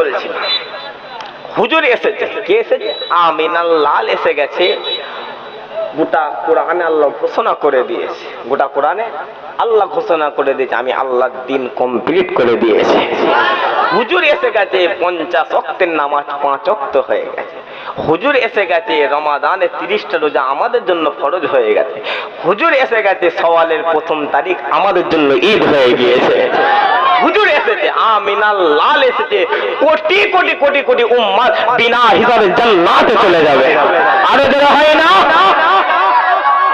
বলছি না। হুজুর এসেছে। কে এসেছে? আমিনাল লাল এসে গেছে। গোটা কোরআনে আল্লাহ ঘোষণা করে দিয়েছে। গোটা কোরআনে আল্লাহ ঘোষণা করে দিয়েছে। আমি আল্লাহর দিন কমপ্লিট করে দিয়েছি। হুজুর এসে গেছে, পঞ্চাশ অক্টের নামাজ পাঁচ অক্ত হয়ে গেছে। হুজুর এসে গেছে, রমাদানে তিরিশটা রোজা আমাদের জন্য ফরজ হয়ে গেছে। হুজুর এসে গেছে, সওয়ালের প্রথম তারিখ আমাদের জন্য ঈদ হয়ে গিয়েছে। হুজুর এসেছে, আমিনাল লাল এসেছে, কোটি কোটি কোটি কোটি উম্মাদ বিনা হিসাবে জান্নাতে চলে যাবে। আরও যারা হয় না?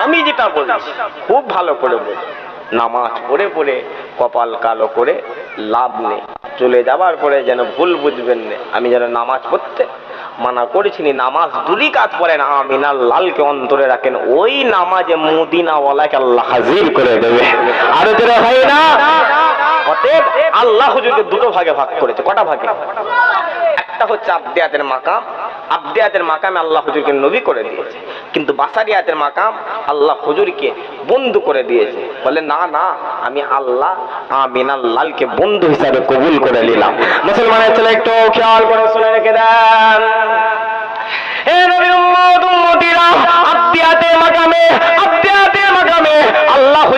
আমি যেটা বলছি খুব ভালো করে বলি, নামাজ পড়ে পড়ে কপাল কালো করে লাভ নেই। চলে যাবার পরে যেন ভুল বুঝবেন না, আমি যেন নামাজ পড়তে মানা করেছিনি নামাজ দুরি কাজ পড়েন আমিনার লালকে অন্তরে রাখেন, ওই নামাজে মুদিনাওয়ালাকে আল্লাহ হাজির করে দেবে। আরও যারা হয় না? অতএব আল্লাহ হুজুরকে দুটো ভাগে ভাগ করেছে। কটা ভাগে? একটা হচ্ছে আবদিয়াতের মাকাম। আবদিয়াতের মাকামে আল্লাহ হুজুরকে নবী করে দিয়েছে। কিন্তু বাসারিয়াতের মাকাম আল্লাহ হুজুরকে বন্ধু করে দিয়েছে। বলে, না না, আমি আল্লাহ আমিন আল্লাহকে বন্ধু হিসাবে কবুল করে নিলাম। মুসলমানের ছেলে, একটু খেয়াল করে শুনে রেখে দেন। হে নবীর উম্মত, উম্মতিরা, আবদিয়াতের মাকামে আবদিয়াতের মাকামে আল্লাহ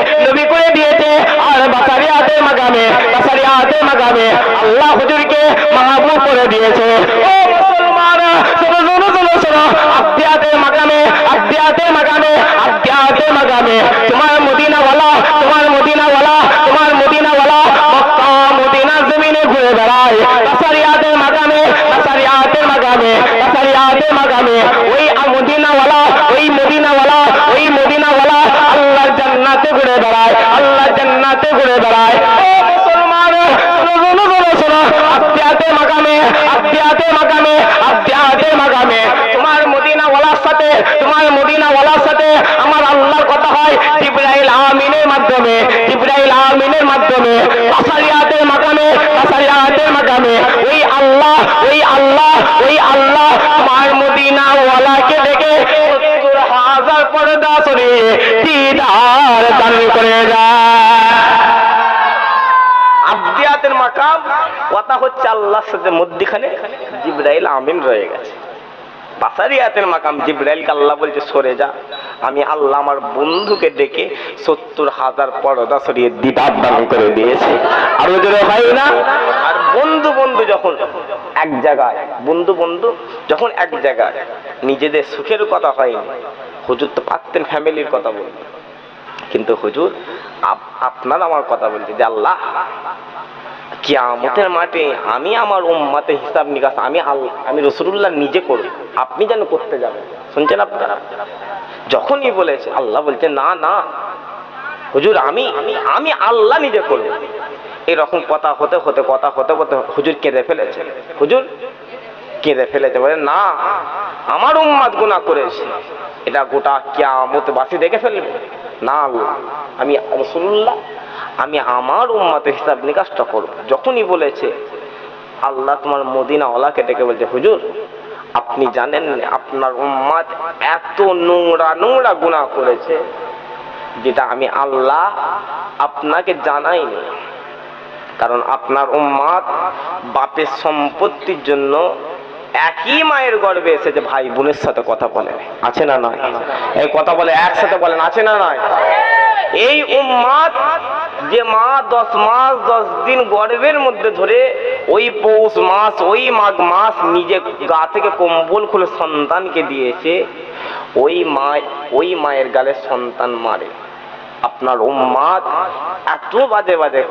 হুজুরকে নবী করে দিয়েছে আর বাসারিয়াতের মাকামে বাসারিয়াতের মাকামে আল্লাহ হুজুরকে মাহবুব করে দিয়েছে ও মুসলমান শোনো শোনো শোনো শোনো আবদিয়াতের মাকামে আবদিয়াতের মাকামে আবদিয়াতের মাকামে তোমার মদিনাওয়ালা তোমার মদিনাওয়ালা তোমার মদিনাওয়ালা মক্কা মদিনা জমিনে ঘুরে বেড়ায় বাসারিয়াতের মাকামে বাসারিয়াতের মাকামে বাসারিয়াতের মাকামে ওই মদিনাওয়ালা ওই মদিনাওয়ালা ওই মদিনাওয়ালা আল্লাহর জান্নাতে ঘুরে বেড়ায় আল্লাহর জান্নাতে ঘুরে বেড়ায় ও মুসলমান শোনো শোনো শোনো শোনো আত্মীয়াতে মাকামে আত্মীয়াতে মাকামে আত্মীয়াতে মাকামে তোমার মদিনাওয়ালার সাথে তোমার মদিনাওয়ালার সাথে আমার আল্লাহর কথা হয় জিব্রাইল আমিনের মাধ্যমে জিব্রাইল আমিনের মাধ্যমে আসারিয়াতের মাকামে আসারিয়াতের মাকামে ওই আল্লাহ ওই ওই আল্লাহ তোমার মদিনাওয়ালাকে দেখে সত্তর হাজার পর্দা সরিয়ে দিদার দান করে যায় আব্দিয়াতের মাকাম, কথা হচ্ছে আল্লাহর সাথে মধ্যখানে জিব্রাইল আমিন রয়ে গেছে। বাসারিয়াতের মাকাম জিব্রাইলকে আল্লাহ বলছে, সরে যা। আমি আল্লাহ আমার বন্ধুকে ডেকে সত্তর হাজার পর্দা সরিয়ে দিদার দান করে দিয়েছে। আরও জোরে হয় না, আর বন্ধু বন্ধু যখন এক জায়গায়, বন্ধু বন্ধু যখন এক জায়গায় নিজেদের সুখের কথা হয়নি, হুজুর তো পারতেন ফ্যামিলির কথা বলতে। কিন্তু হুজুর, আপ- আপনার আমার কথা বলছে যে আল্লাহ কিয়ামতের মাঠে আমি আমার উম্মাতে হিসাব নিকাশ আমি আল- আমি রসুল্লাহ নিজে করব। আপনি যেন করতে যাবেন শুনছেন আপনারা? যখনই বলেছে, আল্লাহ বলছে, না না। হুজুর, আমি আমি আল্লাহ নিজে করব। এরকম কথা হতে হতে, কথা হতে হতে হুজুর কেঁদে ফেলেছে। হুজুর, কেঁদে ফেলেছে। বলে, না, আমার উম্মাদ গুণা করেছে। এটা গোটা কিয়ামত বাসি দেখে ফেলবে। না আমি রসুল্লাহ আমি আমার উম্মাতের হিসাব নিকাশটা করব। যখনই বলেছে, আল্লাহ তোমার মদিনাওয়ালাকে ডেকে বলছে, হুজুর, আপনি জানেন আপনার উম্মাদ এত নোংরা নোংরা গুণা করেছে, যেটা আমি আল্লাহ আপনাকে জানাইনি। কারণ আপনার উম্মাদ বাপের সম্পত্তির জন্য একই মায়ের গর্বে এসে যে ভাই বোনের সাথে কথা বলে। আছে না নয়? এই কথা বলে, একসাথে বলেন, আছে না নয়? এই উম্মাদ যে মা দশ মাস, দশ দিন গর্ভের মধ্যে ধরে ওই পৌষ মাস, ওই মাঘ মাস নিজে গা থেকে কম্বল খুলে সন্তানকে দিয়েছে, ওই মা, ওই মায়ের গালে সন্তান মারে। আপনার উম্মাদ এত বাজে বাজে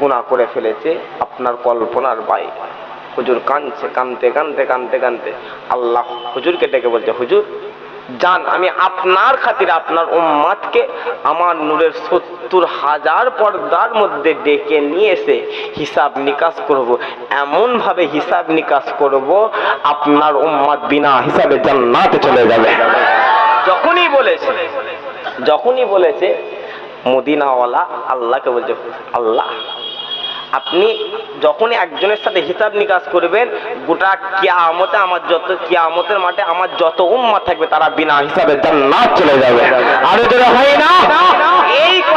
গুণা করে ফেলেছে, আপনার কল্পনার বাইরে। হুজুর কানছে কানতে কানতে কানতে কানতে আল্লাহ হুজুরকে ডেকে বলছে, হুজুর জান, আমি আপনার খাতির আপনার উম্মাদকে আমার নূরের সত্তর হাজার পর্দার মধ্যে ডেকে নিয়ে এসে হিসাব নিকাশ করব। এমন ভাবে হিসাব নিকাশ করব, আপনার উম্মাদ বিনা হিসাবে জান্নাতে চলে যাবে। যখনই বলেছে যখনই বলেছে, মদিনাওয়ালা আল্লাহকে বলছে, আল্লাহ আপনি যখনই একজনের সাথে হিসাব নিকাশ করবেন গোটা কিয়ামতে আমার যত কিয়ামতের মাঠে আমার যত উম্মা থাকবে তারা বিনা হিসাবে না চলে যাবে। আরও যারা হয় না।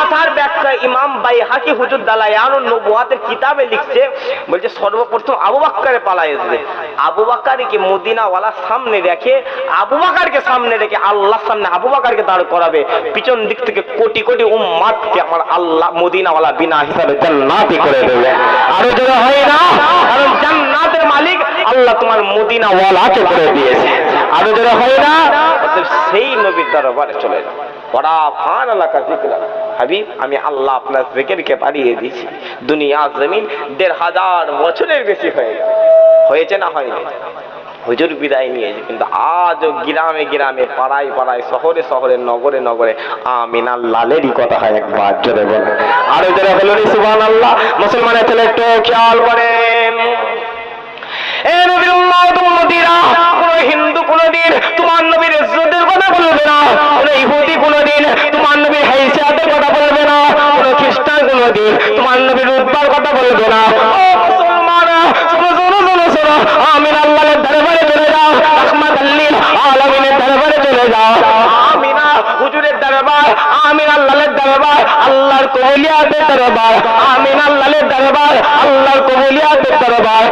কথার ব্যাখ্যা ইমাম বাইহাকি হুজুর দালায়ান নবুয়াতের কিতাবে লিখছে, বলছে, সর্বপ্রথম আবু বাক্কারে পালা আসবে আবু বাক্কারকে মদিনাওয়ালা সামনে রেখে, আবু বাকারকে সামনে রেখে আল্লাহর সামনে আবু বাকারকে দাঁড় করাবে। পিছন দিক থেকে কোটি কোটি উম্মাদকে আমার আল্লাহ মদিনাওয়ালা বিনা হিসাবে জান্নাতি করে দেবে। আরও যারা হয় না? কারণ জান্নাতের মালিক আল্লাহ তোমার মদিনাওয়ালাকে করে দিয়েছে। আরও যারা হয় না? সেই নবীর দরবারে চলে যাও। বড়া ফান এলাকা জিক্র হাবিব, আমি আল্লাহ আপনার জিকিরকে বাড়িয়ে দিয়েছি। দুনিয়া জমিন দেড় হাজার বছরের বেশি হয়ে হয়েছে না হয়নি? হুজুর বিদায় নিয়েছে কিন্তু আজও গ্রামে গ্রামে, পাড়ায় পাড়ায়, শহরে শহরে, নগরে নগরে আমিনার লালেরই কথা হয় একবার জোরে বলে আরও জোরে হলো রে সুবহান আল্লাহ মুসলমানের ছেলে একটু খেয়াল করেন। এ নবীর খ্রিস্টান কোনদিন তোমার নবীর উদ্বার কথা বলবে না। ও মুসলমান শোনো শোনো শোনো শোনো, আমিন আল্লাহর দরবারে চলে যাও, রহমাত চলে যাও। আমিনা হুজুরের দরবার, আমিন আল্লাহর দরবার, আল্লাহর কবুলিয়াতের দরবার, আমিন আল্লাহর দরবার, আল্লাহর কবুলিয়াতের দরবার।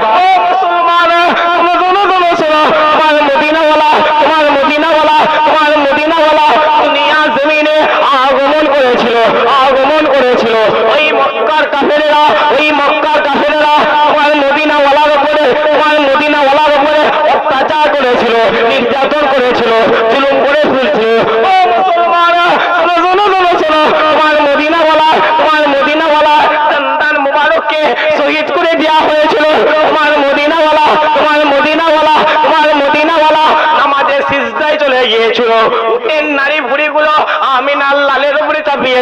ওই মক্কার কাফেরেরা, ওই মক্কার কাফেরেরা তোমার মদিনাওয়ালার উপরে, তোমার অত্যাচার করেছিল, নির্যাতন করেছিল, জুলুম করে ফেলছিল ও মুসলমান শোনো শোনো শোনো শোনো তোমার মদিনাওয়ালা তোমার মদিনাওয়ালা সন্তান মুবারককে শহীদ করে দেওয়া হয়েছিল। গিয়েছিল উটের নারী ভুড়িগুলো আমিন লালের উপরে চাপিয়ে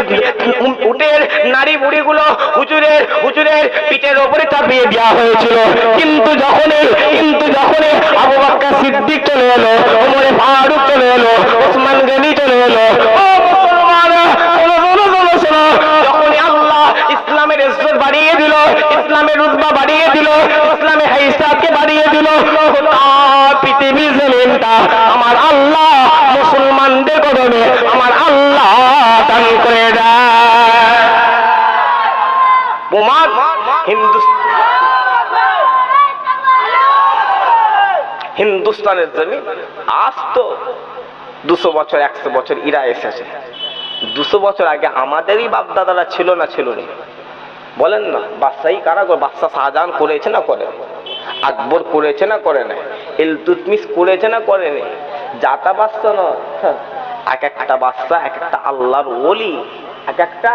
উটের নারী ভুড়িগুলো হুজুরের হুজুরের পিঠের উপরে চাপিয়ে দেওয়া হয়েছিল। কিন্তু যখনই কিন্তু যখনই আবু বাক্কা সিদ্দিক চলে এলো, ওমরে ফারুক চলে এলো, ওসমান গনি চলে এলো, ও মুসলমান শোনো শোনো শোনো শোনো যখনই আল্লাহ ইসলামের ইজ্জত বাড়িয়ে দিল, ইসলামের রুতবা বাড়িয়ে দিল ইসলামের হাইসাবকে বাড়িয়ে দিল। পৃথিবী জমিনটা আমার আল্লাহ মুসলমানদের কদমে আমার আল্লাহ দান করে হিন্দুস্তানের জমি আজ তো দুশো বছর, একশো বছর ইরা এসেছে। দুশো বছর আগে আমাদেরই বাপ দাদারা ছিল না ছিল না বলেন না বাদশাহী কারা করে বাদশাহ শাহজাহান করেছে না করে? আকবর করেছে না করে না ইলতুতমিস করেছে না করে না যাতা বাদশা নয়। হ্যাঁ, এক একটা বাদশা এক একটা আল্লাহর ওলি এক একটা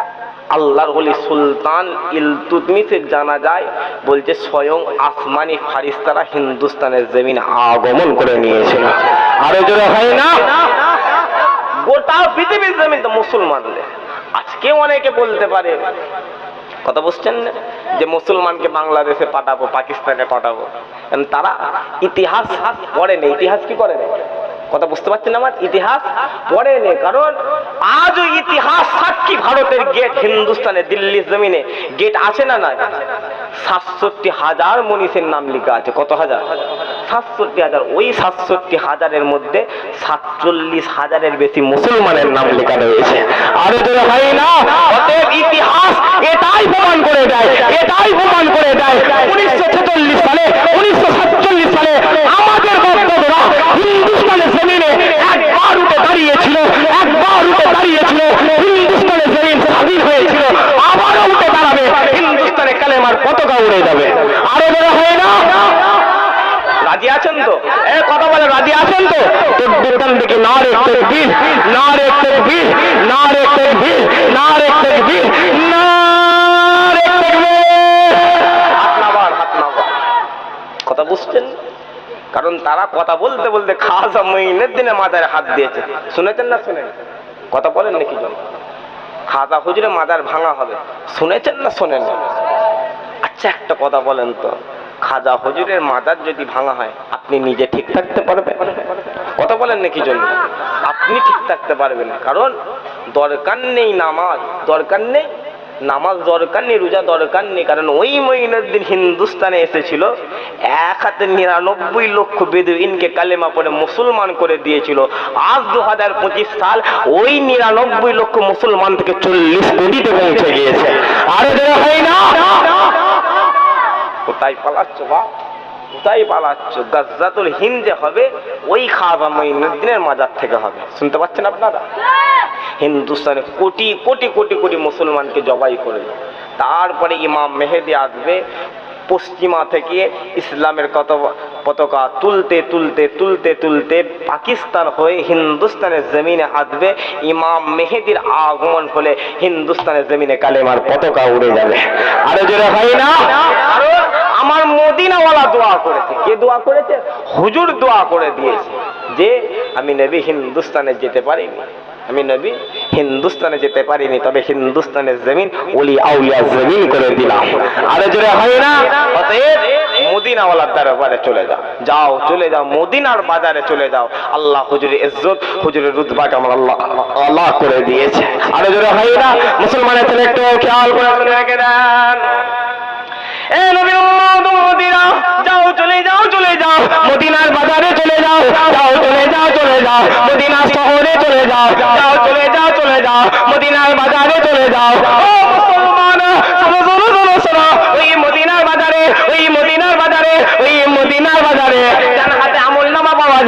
আল্লাহর ওলি। সুলতান ইলতুতমিসের জানা যায় বলছে স্বয়ং আসমানি ফারিস্তারা হিন্দুস্তানের জমিন আগমন করে নিয়েছিল। আরও জোরে হয় না? গোটা পৃথিবীর জমিন তো মুসলমানদের। আজকে অনেকে বলতে পারে কথা বুঝছেন? যে মুসলমানকে বাংলাদেশে পাঠাবো, পাকিস্তানে পাঠাবো। তারা ইতিহাস পড়ে নেই। ইতিহাস কি করে কথা বুঝতে পারছেন আমার? ইতিহাস পড়ে নেই। কারণ আজও ইতিহাস সাক্ষী ভারতের গেট হিন্দুস্তানে দিল্লির জমিনে। গেট আছে না না সাতষট্টি হাজার মনীষের নাম লেখা আছে। কত হাজার? সাতষট্টি হাজার, ওই সাতষট্টি হাজারের মধ্যে সাতচল্লিশ হাজারের বেশি মুসলমানের নাম লেখা রয়েছে। আরও যারা হয় না? অতএব ইতিহাস এটাই প্রমাণ করে দেয়, এটাই প্রমাণ করে দেয়। উনিশশো ছেচল্লিশ সালে, উনিশশো সাতচল্লিশ সালে আমাদের বক্তব্যরা হিন্দুস্তানের জমিনে একবার উঠে দাঁড়িয়েছিল, একবার উঠে দাঁড়িয়েছিল, হিন্দুস্তানের জমিন স্বাধীন হয়েছিল। আবারও উঠে দাঁড়াবে হিন্দুস্তানে কালেমার পতাকা উড়ে যাবে। আরও যারা হয় না? আছেন তো? এ, কথা বলে রাজি আছেন তো? দোকান থেকে না রে তেকবীর না রে তেকবীর না রে তেকবীর না রে তেকবীর না রে তেকবীর হাত নাবার কথা বুঝছেন? কারণ তারা কথা বলতে বলতে খাসা মহিনের দিনে মাথায় হাত দিয়েছে। শুনেছেন না শুনেন? কথা বলেন নাকি জন? খাজা হুজুরে মাজার ভাঙা হবে। শুনেছেন না শোনেন? আচ্ছা একটা কথা বলেন তো। খাজা হুজুরের মাজার যদি ভাঙা হয়, আপনি নিজে ঠিক থাকতে পারবেন। কথা বলেন নাকি জন্য? আপনি ঠিক থাকতে পারবেন। কারণ দরকার নেই নামাজ, দরকার নেই নামাজ, দরকার নেই রোজা, দরকার নেই। কারণ ওই মঈনুদ্দিন হিন্দুস্তানে এসেছিল, এক হাতে নিরানব্বই লক্ষ বেদুইনকে কালেমা পড়ে মুসলমান করে দিয়েছিল। আজ দু হাজার পঁচিশ সাল ওই নিরানব্বই লক্ষ মুসলমান থেকে চল্লিশ কোটিতে পৌঁছে গিয়েছে। আরও হয় না! কোথায় পালাচ্ছ বা? কোথায় পালাচ্ছ? গাজ্জাতুল হিন্দ যে হবে ওই খাবা মঈনুদ্দিনের মাজার থেকে হবে। শুনতে পাচ্ছেন আপনারা? হিন্দুস্তানে কোটি কোটি কোটি কোটি মুসলমানকে জবাই করে তারপরে ইমাম মেহেদি আসবে পশ্চিমা থেকে ইসলামের কত পতাকা তুলতে তুলতে তুলতে তুলতে পাকিস্তান হয়ে হিন্দুস্তানের জমিনে আসবে। ইমাম মেহেদির আগমন হলে হিন্দুস্তানের জমিনে কালেমার পতাকা উড়ে যাবে। আরও জোরে হয় না? আমার মদিনাওয়ালা দোয়া করেছে। কে দোয়া করেছে? হুজুর দোয়া করে দিয়েছে যে, আমি নবী হিন্দুস্তানে যেতে পারিনি। আমি নবী হিন্দুস্তানে যেতে পারিনি, তবে হিন্দুস্তানের জমিন ওলি আউলিয়া জমিন করে দিলাম। আরে জোরে হয় না? অতএব মদিনাওয়ালার দরবারে চলে যাও। যাও, চলে যাও, মদিনার বাজারে চলে যাও। আল্লাহ হুজুরের ইজ্জত, হুজুরের রুতবাকে আমার আল্লাহ আল্লাহ করে দিয়েছে। আরে জোরে হয় না? মুসলমানের ছেলে একটু খেয়াল করে রেখে দেন। চলে যাও চলে যাও। মদিনার বাজারে চলে যাও। যাও, চলে যাও চলে যাও। মদিনা শহরে চলে যাও। যাও, চলে যাও চলে যাও। মদিনার বাজারে চলে যাও। মুসলমান ওই মদিনার বাজারে, ওই মদিনার বাজারে, ওই মদিনার বাজারে।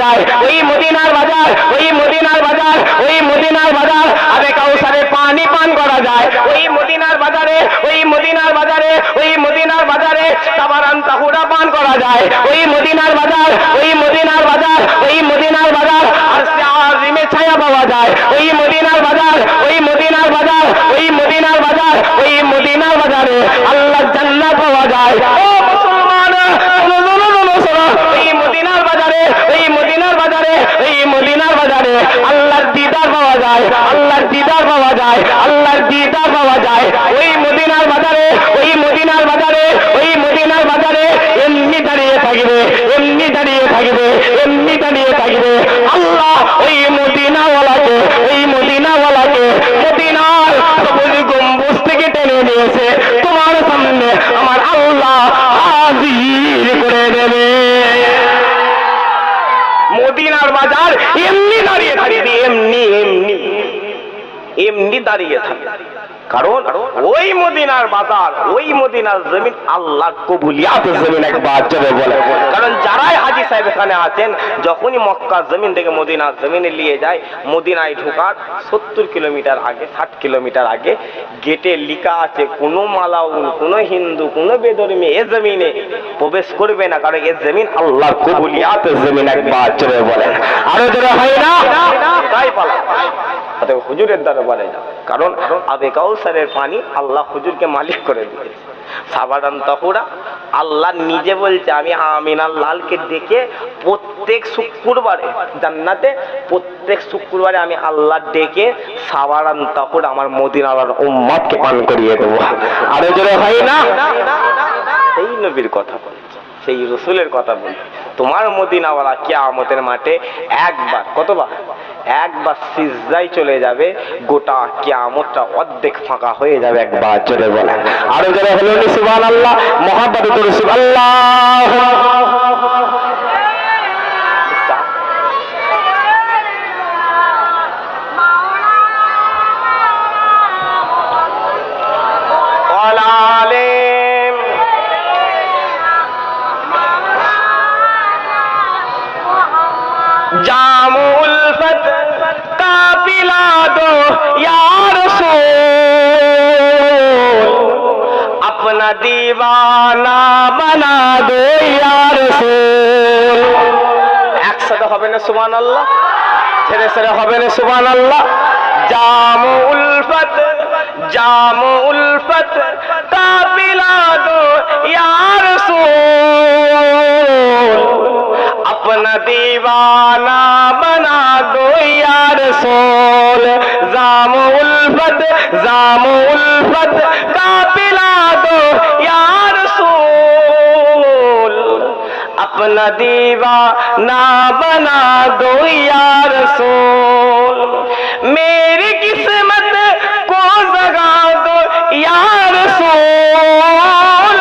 যায় ওই মদিনার বাজার ওই মদিনার বাজার ওই মদিনার বাজার আবে কাউসারে পানি পান করা যায় ওই মদিনার বাজারে ওই মদিনার বাজারে ওই মদিনার বাজারে সাবারান তাহুরা পান করা যায় ওই মদিনার বাজার ওই মদিনার বাজার ওই মদিনার বাজার আর আজিমে ছায়া পাওয়া যায় ওই মদিনার বাজার ওই মদিনার বাজার ওই মদিনার বাজার ওই মদিনার বাজারে আল্লাহ জান্নাত পাওয়া যায় ও মুসলমান শোনো শোনো শোনো শোনো ওই মদিনার বাজারে, এই মদিনার বাজারে, এই মদিনার বাজারে আল্লাহর দিদার পাওয়া যায়, আল্লাহর দিদার পাওয়া যায়। এমনি দাঁড়িয়ে থাকবি এমনি এমনি। এমনি দাঁড়িয়ে থাকবে। কারণ ওই মদিনার বাজার ওই মদিনার জমিন আল্লাহ জমিন একবার বলে। কারণ যারাই হাজি সাহেব এখানে আছেন যখনই মক্কা জমিন থেকে মদিনার জমিনে নিয়ে যায় মদিনায় ঢোকার সত্তর কিলোমিটার আগে ষাট কিলোমিটার আগে গেটে লিখা আছে কোনো মালাউন কোনো হিন্দু কোনো বেদর্মী এ জমিনে প্রবেশ করবে না কারণ এ জমিন আল্লাহ কবুলিয়াত জমিন একবার বলেন আরও যারা হয় না? তাই পালা অতএব হুজুরের দরবারে যাও। কারণ আবে কাউসারের পানি আল্লাহ হুজুরকে মালিক করে দিয়েছে। তহুরা, আল্লাহ নিজে বলছে, আমি লালকে প্রত্যেক শুক্রবারে জান্নাতে, প্রত্যেক শুক্রবারে আমি আল্লাহ ডেকে সাবারান তহুরা আমার মদিনার উম্মাদকে পান করিয়ে দেবো। আরও জোরে হয় না? সেই নবীর কথা বলছে, সেই রসুলের কথা বলছে। তোমার মদিনাওয়ালা আমতের মাঠে একবার, কতবার? একবার সিজদাই চলে যাবে, গোটা কিয়ামতটা অর্ধেক ফাঁকা হয়ে যাবে একবার চলে বলেন। আরও যারা হলো সুবান আল্লাহ মহাব্বত করে আল্লাহ पिला दो यार सो अपना दीवाना बना दो यार सो একসাথে হবে না সুবান আল্লাহ ছেড়ে ছেড়ে হবে না সুবান আল্লাহ জাম উলফত জাম উলফত কা পিলা দো ইয়ার সোল अपना दीवाना बना दो زام الفت کا پلا دو یا رسول، اپنا دیوا نہ بنا دو یا رسول، میری قسمت کو زگا دو یا رسول،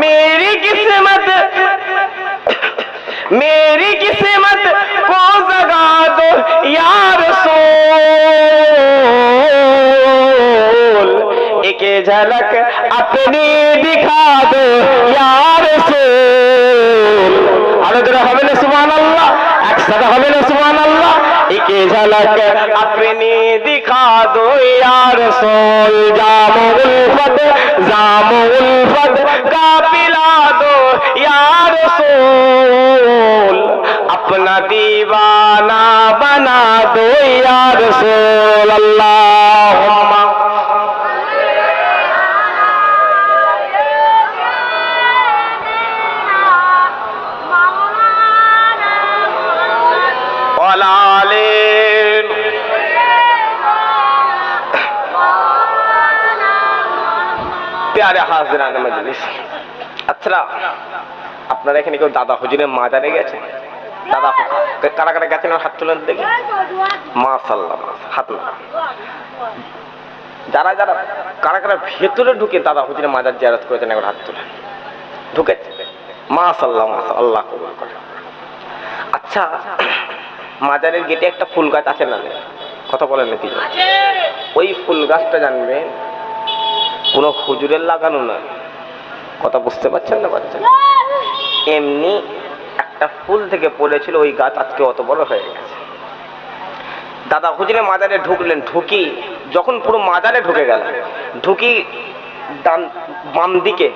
میری قسمت میری قسمت کو زگا دو یا رسول۔ झलक अपनी दिखा दो यार সোল আরো ধরে হবে না সুবহান আল্লাহ একসাথে হবে না সুবহান আল্লাহ একে ঝলক अपनी दिखा दो यार सोल जामो उल्फत जामो उल्फत का पिला दो यार सोल अपना दीवाना बना दो यार सोल अल्लाह আচ্ছা আপনারা এখানে কেউ দাদা হুজুরের মাজারে গেছেন দাদা কারা কারা গেছেন হাত তুলেন দেখি। মাশাল্লাহ হাত। যারা যারা কারা কারা ভেতরে ঢুকে দাদা হুজুরের মাজার জিয়ারত করেছেন একবার হাত তুলেন। ঢুকেছে মাশাল্লাহ মাশাল্লাহ আল্লাহ কবুল করে। আচ্ছা মাজারের গেটে একটা ফুল গাছ আছে না কথা বলেন নাকি ওই ফুল গাছটা জানবেন কোনো হুজুরের লাগানো নয় কথা বুঝতে পারছেন না পারছেন এমনি একটা ফুল থেকে পড়েছিল, ওই গাছ আজকে অত বড় হয়ে গেছে। দাদা হুজুরের মাজারে ঢুকলেন, ঢুকি যখন পুরো মাজারে ঢুকে গেল ঢুকি ডান, বাম দিকে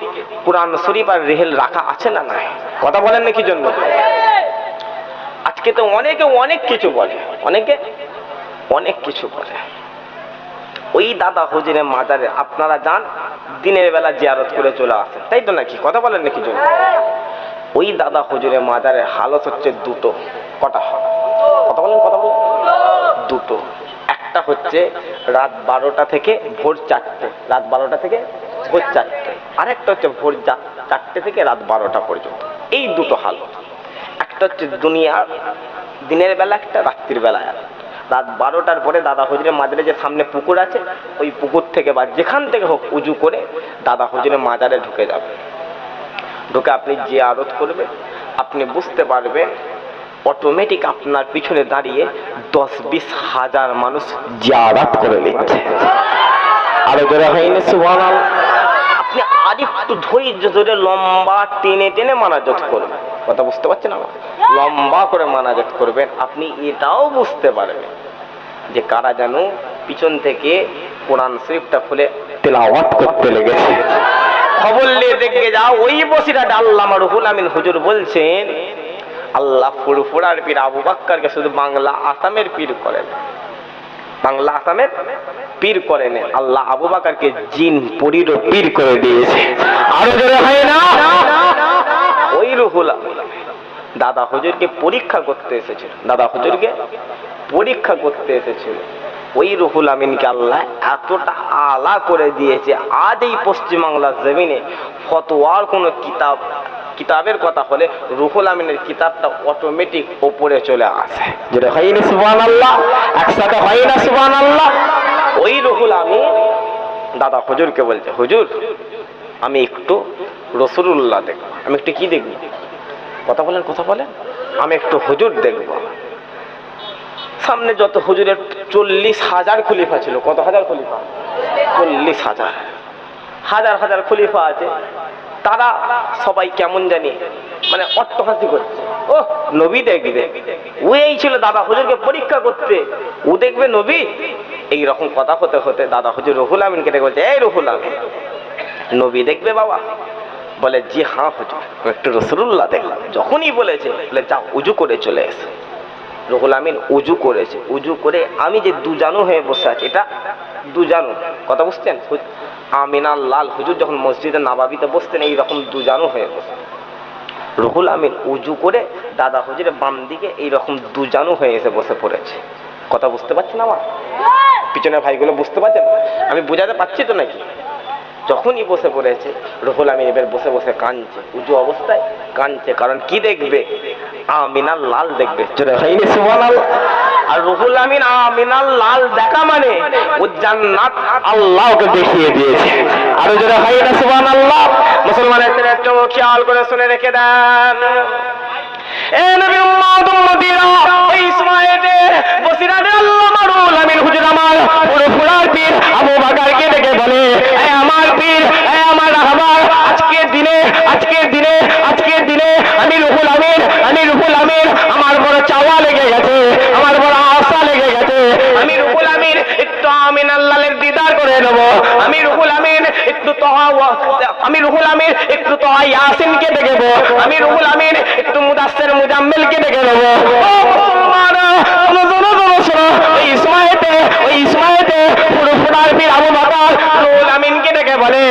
কোরআন শরীফ আর রেহেল রাখা আছে না নাই? কথা বলেন না কি জন্য? আজকে তো অনেকে অনেক কিছু বলে, অনেকে অনেক কিছু বলে। ওই দাদা হুজুরের মাজারে আপনারা যান, দিনের বেলা জিয়ারত করে চলে আসেন। তাই তো নাকি? কথা বলেন নাকি জন্য ওই দাদা হুজুরের মাজারের হালত হচ্ছে দুটো, কটা? কথা বলেন কথা বলেন। দুটো। একটা হচ্ছে রাত বারোটা থেকে ভোর চারটে। রাত বারোটা থেকে ভোর চারটে। আরেকটা হচ্ছে ভোর চারটে থেকে রাত বারোটা পর্যন্ত। এই দুটো হালত। একটা হচ্ছে দুনিয়ার দিনের বেলা, একটা রাত্রির বেলা একটা। রাত বারোটার পরে দাদা হুজুরের মাজারে যে সামনে পুকুর আছে, ওই পুকুর থেকে বা যেখান থেকে হোক উজু করে দাদা হুজুরের মাজারে ঢুকে যাবে। ঢুকে আপনি যে আরত করবেন, আপনি বুঝতে পারবেন অটোমেটিক আপনার পিছনে দাঁড়িয়ে দশ বিশ হাজার মানুষ যে জিয়ারাত করে নিচ্ছে। আরও জোরে হয়নি আপনি আর একটু ধৈর্য ধরে লম্বা টেনে টেনে মানাজত করবেন। কথা বুঝতে পারছেন আমার? লম্বা করে মানাজত করবেন, আপনি এটাও বুঝতে পারবেন। যে কারা যেন পিছন থেকে কোরআন শরীফটা খুলে তেলাওয়াত করতে লেগেছে। খবর নিয়ে দেখে যাও, ওই বসিরাটা আল্লামা রুহুল আমিন হুজুর বলছেন, আল্লাহ ফুরফুরার পীর আবু বাক্কারকে শুধু বাংলা আসামের পীর করেন। বাংলা আসামের পীর করেন। আল্লাহ আবু বাকারকে জিন পরিরও পীর করে দিয়েছে। আরও জোরে হয় না? ওই রুহুল দাদা হুজুরকে পরীক্ষা করতে এসেছিল। দাদা হুজুরকে পরীক্ষা করতে এসেছিল। ওই রুহুল আমিনকে আল্লাহ এতটা আলা করে দিয়েছে, আজ এই পশ্চিমবাংলার জমিনে ফতোয়ার কোনো কিতাব, কিতাবের কথা হলে রুহুল আমিনের কিতাবটা অটোমেটিক ওপরে চলে আসে। যেটা হয়নি সুবান আল্লাহ একসাথে হয় না সুবান আল্লাহ ওই রুহুল আমিন, দাদা হুজুরকে বলছে, হুজুর, আমি একটু রসুল্লাহ দেখব। আমি একটু কি দেখব? কথা বলেন কথা বলেন। আমি একটু হুজুর দেখব। সামনে যত হুজুরের চল্লিশ হাজার খলিফা ছিল, কত হাজার খলিফা? চল্লিশ হাজার। হাজার হাজার খলিফা আছে। তারা সবাই কেমন জানি মানে অট্টহাসি করছে। ও নবী দেখবে। ও এই ছিল দাদা হুজুরকে পরীক্ষা করতে। ও দেখবে নবী? এই রকম কথা হতে হতে দাদা হুজুর রহুল আমিনকে ডেকে বলছে, এই রহুল আমিন। নবী দেখবে বাবা। বলে, জি হ্যাঁ হুজুর, একটু রসুল্লাহ দেখলাম। যখনই বলেছে, বলে যা উজু করে চলে এসে। রহুল আমিন উজু করেছে। উজু করে আমি যে দুজানু হয়ে বসে আছি এটা দুজানু। কথা বুঝছেন? আমিনাল লাল হুজুর যখন মসজিদে নাবাবিতে বসতেন এইরকম দুজানু হয়ে বসে। রুহুল আমিন উজু করে দাদা হুজুরের বাম দিকে এইরকম দুজানু হয়ে এসে বসে পড়েছে। কথা বুঝতে পারছেন আমার? পিছনের ভাইগুলো বুঝতে পারছেন? আমি বোঝাতে পারছি তো নাকি? যখনই বসে পড়েছে, রুহুল আমিন এবার বসে বসে কাঁদছে উঁচু অবস্থায় কাঁদছে, কারণ কি দেখবে? আমিনাল লাল দেখবে আর রুহুল আমিন আমিনাল লাল দেখা মানে ও জান্নাত আল্লাহ ওকে দেখিয়ে দিয়েছে। আর জোরে হয় না সুবহানাল্লাহ। মুসলমানের ছেলে একটু খেয়াল করে শুনে রেখে দেন। আল্লাহ আমার পুরো ফুলার পীর আবু বাকারকে ডেকে বলে পীর আমার রাহবার আজকের দিনে আজকের দিনে আজকের দিনে আমি রুহুল আমিন, আমি রুহুল আমিন, আমার বড় চাওয়া লেগে গেছে, আমার বড় আশা লেগে গেছে। আমি রুহুল আমিন, একটু আমিন আল্লাহের দিদার করে নেব। আমি রুহুল আমিন, একটু তহা আমি রুহুল আমিন, একটু তহা ইয়াসিনকে দেখব আমি রুহুল আমিন, একটু মুদাসসির মুজাম্মিলকে দেখে নেব। ও ওই ইসমাইতে ওই ইসমাইতে পুরো ফুটার পীর আবু বকর, রুহুল বলে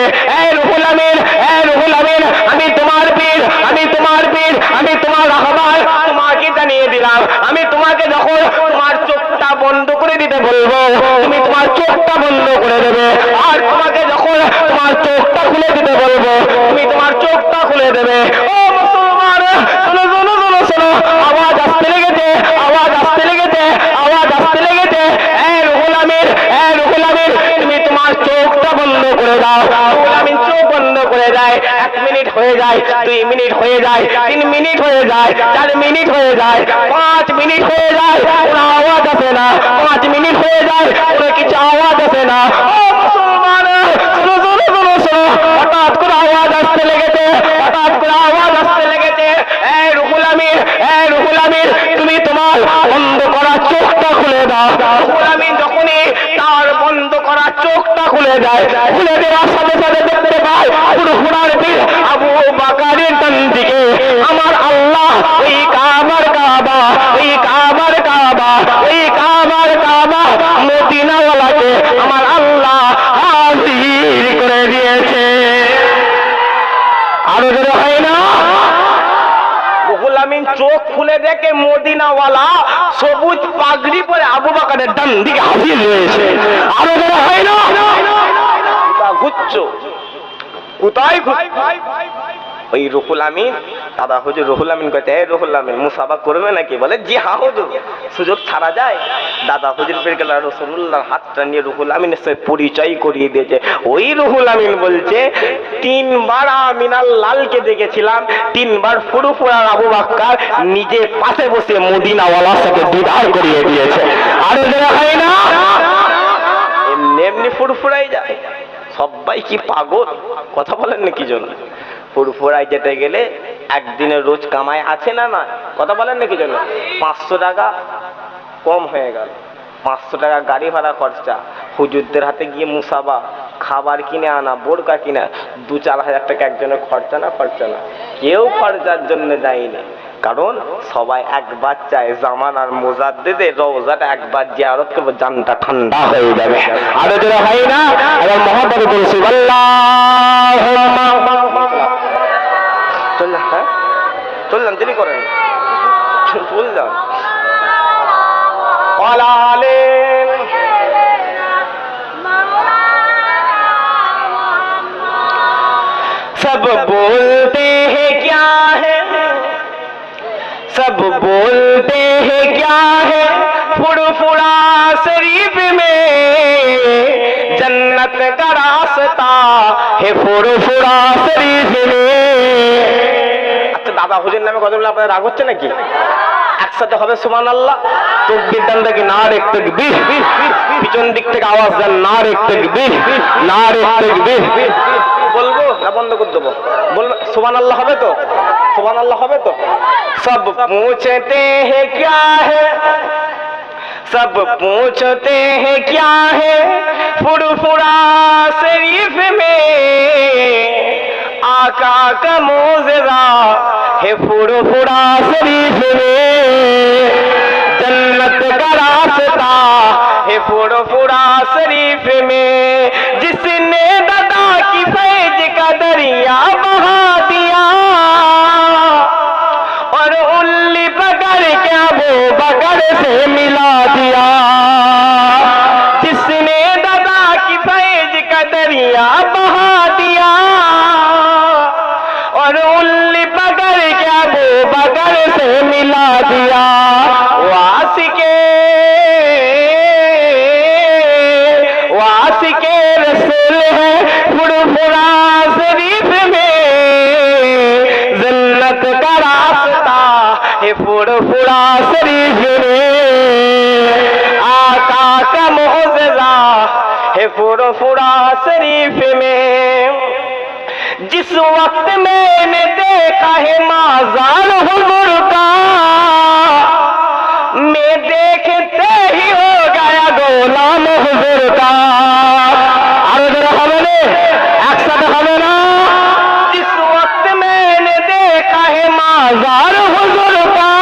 আমি তোমার পীর, আমি তোমার পীর, আমি তোমার রাহবার তোমাকে জানিয়ে দিলাম। আমি তোমাকে যখন তোমার চোখটা বন্ধ করে দিতে বলব, তুমি তোমার চোখটা বন্ধ করে দেবে। আর তোমাকে যখন তোমার চোখটা খুলে দিতে বলব, তুমি তোমার চোখটা খুলে দেবে। ও মুসলমান, শোনো শোনো শোনো শোনো, আওয়াজ আসতে লেগেছে, আওয়াজ আসতে লেগেছে, আওয়াজ আসতে আমির তুমি তোমার চোখটা বন্ধ করে দাও। আমিন, চোখ বন্ধ করে দেয় এক মিনিট হয়ে যায়, দুই মিনিট হয়ে যায়, তিন মিনিট হয়ে যায়, চার মিনিট হয়ে যায়, পাঁচ মিনিট হয়ে যায়, কোনো আওয়াজ আসে না, পাঁচ মিনিট হয়ে যায়, কোনো কিছু আওয়াজ আসে না। হঠাৎ আওয়াজ আসতে লেগেছে, হঠাৎ আওয়াজ আসতে লেগেছে। এই রুহুল আমির এই রুহুল আমির তুমি তোমার বন্ধ করা চোখটা খুলে দাও। রুহুল যখনই তার বন্ধ করা চোখটা খুলে দেয়। খুলে দেওয়ার সাথে সাথে দেখতে পায় ঘোড়ার বীর আবু বাকারের দিকে আমার আল্লাহ ওই কাবার কাবা, ওই কাবার কাবা, ওই কাবার কাবা মদিনাওয়ালাকে আমার আল্লাহ হাজির করে দিয়েছে। আরও জোরে হয়। চোখ খুলে দেখে মদিনাওয়ালা সবুজ পাগড়ি পরে আবু বাকারের ডান দিকে হাজির রয়েছে। আরও বড় হয় না? কোথায় ওই রুকুল আমিন দাদা হুজুর রুহুল আমিন কইতে, এই রুহুল আমিন, মুসাফা করবে নাকি? বলে, জি হ্যাঁ হুজুর, সুযোগ ছাড়া যায়। দাদা হুজুর পেয়ে গেল রসুল্লাহর হাতটা নিয়ে রুহুল আমিনের সাথে পরিচয় করিয়ে দিয়েছে। ওই রুহুল আমিন বলছে, তিনবার আমিনাল লালকে দেখেছিলাম, তিনবার ফুরুফুরার আবু বাক্কার নিজে পাশে বসে মদিনাওয়ালার সাথে দিদার করিয়ে দিয়েছে। আরও হয় না, এমনি এমনি ফুরফুরাই যায়। সবাই কি পাগল? কথা বলেন না কি জন্য? ফুরফুরায় যেতে গেলে একদিনের রোজ কামাই আছে না না কথা বলেন না কি জন্য পাঁচশো টাকা কম হয়ে গেল। পাঁচশো টাকা গাড়ি ভাড়া খরচা। হুজুরদের হাতে গিয়ে মুসাবা, খাবার কিনে আনা, বোরকা কিনা দু চার হাজার টাকা একজনের খরচা না খরচা না? কেউ খরচার জন্য যায়নি কারণ সবাই একবার চায় জামান আর মোজাদ্দেদের রোজাটা একবার জিয়ারত করব, জানটা ঠান্ডা হয়ে যাবে। আরও যারা হয় না? হ্যাঁ? দেরি করেন পালালেন سب بولتے ہیں کیا ہے سب بولتے ہیں کیا ہے फुड़फुड़ा शरीफ में जन्नत का रास्ता है फुड़फुड़ा शरीफ में আচ্ছা দাদা হুজুর নামে কথা বলে আপনাদের রাগ হচ্ছে নাকি একসাথে হবে সুমান আল্লাহ তকবির দান থেকে না রেখ তকবির পিছন দিক থেকে আওয়াজ দেন না রেখ তকবির না রেখ তকবির বলবো না বন্ধ করে দেবো বলবো সুমান আল্লাহ হবে তো সুমান আল্লাহ হবে তো সব पूछते हैं سب پوچھتے ہیں کیا ہے؟ فڑ فڑا شریف میں آقا کا موزرا ہے۔ فڑ فڑا شریف میں جنت کا راستہ ہے۔ فڑ فڑا شریف میں جس نے ددا کی فیج کا دریا پیارے سے ملا دیا۔ جس نے دادا کی فیض کا دریا بہا دیا۔ اور ان بگر کیا وہ بگر سے ملا دیا۔ واسکے واسکے رسول ہے پھڑ پھڑا شریف میں۔ ذلت کا راستہ ہے پھڑ پھڑا شریف میں۔ جس وقت میں نے دیکھا ہے مازال حضور کا، میں دیکھتے ہی ہو گیا گولام حضور کا۔ جس وقت میں نے دیکھا ہے مازال حضور کا۔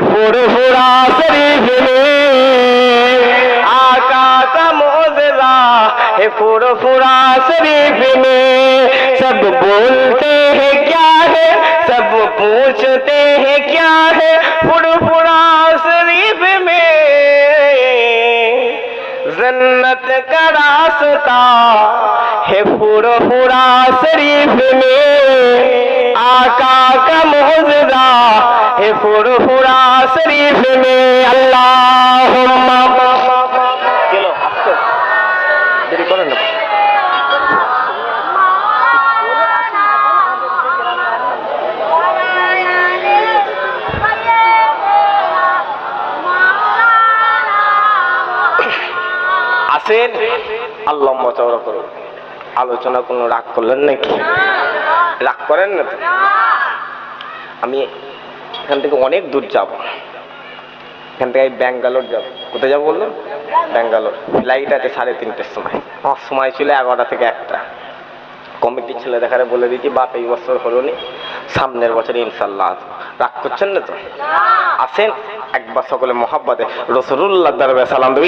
فرفرا شریف میں آقا کا موزلہ ہے فرفرا شریف میں سب بولتے ہیں کیا ہے؟ سب پوچھتے ہیں کیا ہے؟ فرفرا شریف میں زنت کا راستہ ہے فرفرا شریف میں आका का मोजरा है फुरफुरा शरीफ में अल्लाह দেরি করেন না আসেন আল্লাহ চওড়া করুন আলোচনা কোনো রাগ করলেন নাকি রাগ করেন? না তো আমি এখান থেকে অনেক দূর যাব। এখান থেকে আমি ব্যাঙ্গালোর যাব। কোথায় যাব বললাম ব্যাঙ্গালোর। ফ্লাইট আছে সাড়ে তিনটের সময়। আমার সময় ছিল এগারোটা থেকে একটা। কমিটির ছেলে দেখারে বলে দিচ্ছি বাপ এই বছর হলো নি সামনের বছর ইনশাল্লাহ আসব। রাগ করছেন না তো? আসেন। একবার সকলে মহাব্বাতে। রসরুল্লাহ দরবে সালাম দেবে